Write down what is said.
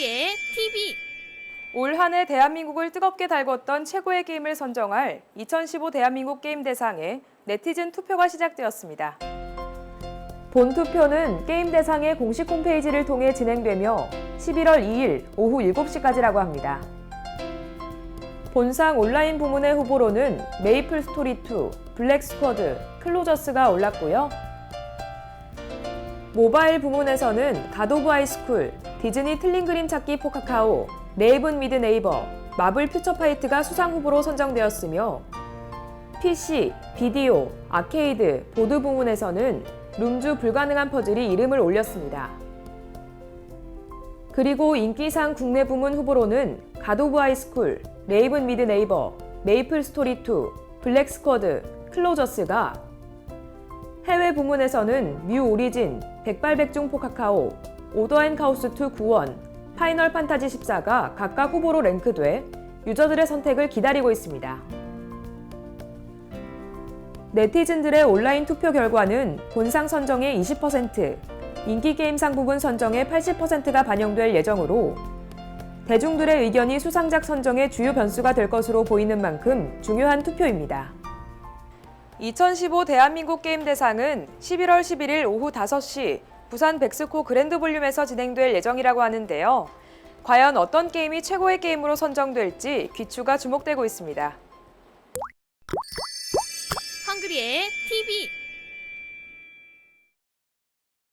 헝그리의 TV 올 한 해 대한민국을 뜨겁게 달궜던 최고의 게임을 선정할 2015 대한민국 게임 대상에 네티즌 투표가 시작되었습니다. 본 투표는 게임 대상의 공식 홈페이지를 통해 진행되며 11월 2일 오후 7시까지라고 합니다. 본상 온라인 부문의 후보로는 메이플 스토리 2, 블랙 스쿼드, 클로저스가 올랐고요. 모바일 부문에서는 갓 오브 하이스쿨, 디즈니 틀린 그림 찾기 포카카오, 네이븐 미드 네이버, 마블 퓨처 파이트가 수상 후보로 선정되었으며 PC, 비디오, 아케이드, 보드 부문에서는 룸주 불가능한 퍼즐이 이름을 올렸습니다. 그리고 인기상 국내 부문 후보로는 갓 오브 하이스쿨, 레이븐 미드 네이버, 메이플 스토리 2, 블랙 스쿼드, 클로저스가 부문에서는 뮤 오리진, 백발백중 포카카오, 오더 앤 카오스 2 구원, 파이널 판타지 14가 각각 후보로 랭크돼 유저들의 선택을 기다리고 있습니다. 네티즌들의 온라인 투표 결과는 본상 선정의 20%, 인기 게임상 부분 선정의 80%가 반영될 예정으로 대중들의 의견이 수상작 선정의 주요 변수가 될 것으로 보이는 만큼 중요한 투표입니다. 2015 대한민국 게임 대상은 11월 11일 오후 5시 부산 백스코 그랜드 볼륨에서 진행될 예정이라고 하는데요. 과연 어떤 게임이 최고의 게임으로 선정될지 귀추가 주목되고 있습니다. 헝그리의 TV